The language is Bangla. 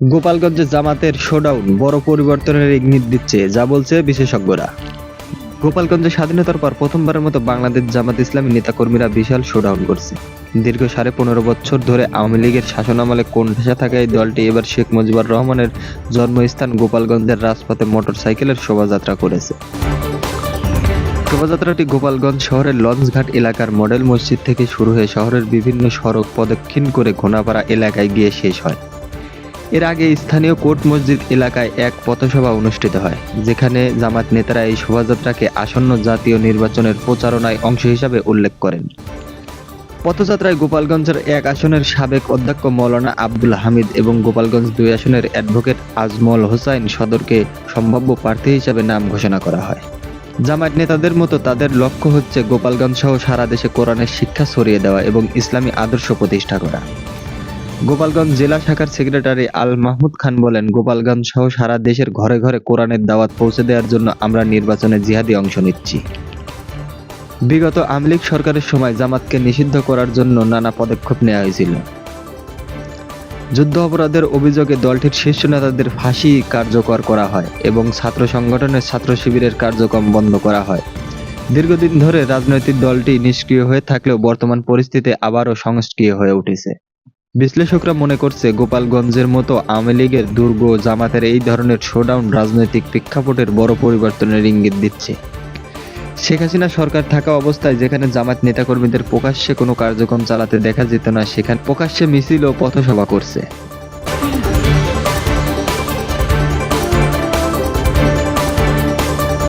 গোপালগঞ্জে জামাতের শোডাউন বড় পরিবর্তনের ইঙ্গিত দিচ্ছে, যা বলছে বিশেষজ্ঞরা। গোপালগঞ্জে স্বাধীনতার পর প্রথমবারের মতো বাংলাদেশ জামাত ইসলামী নেতাকর্মীরা বিশাল শোডাউন করছে। দীর্ঘ সাড়ে পনেরো বছর ধরে আওয়ামী লীগের শাসনামলে কোণঠাসা থাকা এই দলটি এবার শেখ মুজিবুর রহমানের জন্মস্থান গোপালগঞ্জের রাজপথে মোটরসাইকেলের শোভাযাত্রা করেছে। শোভাযাত্রাটি গোপালগঞ্জ শহরের লঞ্চঘাট এলাকার মডেল মসজিদ থেকে শুরু হয়ে শহরের বিভিন্ন সড়ক প্রদক্ষিণ করে ঘোনাপাড়া এলাকায় গিয়ে শেষ হয়। এর আগে স্থানীয় কোর্ট মসজিদ এলাকায় এক পথসভা অনুষ্ঠিত হয়, যেখানে জামাত নেতারা এই শোভাযাত্রাকে আসন্ন জাতীয় নির্বাচনের প্রচারণায় অংশ হিসাবে উল্লেখ করেন। পথযাত্রায় গোপালগঞ্জের এক আসনের সাবেক অধ্যক্ষ মৌলানা আব্দুল হামিদ এবং গোপালগঞ্জ দুই আসনের অ্যাডভোকেট আজমল হোসাইন সদরকে সম্ভাব্য প্রার্থী হিসাবে নাম ঘোষণা করা হয়। জামায়াত নেতাদের মতো তাদের লক্ষ্য হচ্ছে গোপালগঞ্জ সহ সারা দেশে কোরআনের শিক্ষা ছড়িয়ে দেওয়া এবং ইসলামী আদর্শ প্রতিষ্ঠা করা। গোপালগঞ্জ জেলা শাখার সেক্রেটারি আল মাহমুদ খান বলেন, গোপালগঞ্জ সহ সারা দেশের ঘরে ঘরে কোরআনের দাওয়াত পৌঁছে দেওয়ার জন্য আমরা নির্বাচনে জিহাদি অংশ নিচ্ছি। বিগত আমলিক সরকারের সময় জামাতকে নিষিদ্ধ করার জন্য নানা পদক্ষেপ নেওয়া হয়েছিল। যুদ্ধ অপরাধের অভিযোগে দলটির শীর্ষ নেতাদের ফাঁসি কার্যকর করা হয় এবং ছাত্র সংগঠনের ছাত্র শিবিরের কার্যক্রম বন্ধ করা হয়। দীর্ঘদিন ধরে রাজনৈতিক দলটি নিষ্ক্রিয় হয়ে থাকলেও বর্তমান পরিস্থিতি আবারও সংস্ক্রিয় হয়ে উঠেছে। বিশ্লেষকরা মনে করছে গোপালগঞ্জের মতো আওয়ামী লীগের দুর্গ জামাতের এই ধরনের শোডাউন রাজনৈতিক প্রেক্ষাপটের বড় পরিবর্তনের ইঙ্গিত দিচ্ছে। শেখ হাসিনা সরকার থাকা অবস্থায় যেখানে জামাত নেতাকর্মীদের প্রকাশ্যে কোনো কার্যক্রম চালাতে দেখা যেত না, সেখানে প্রকাশ্যে মিছিল ও পথসভা করছে।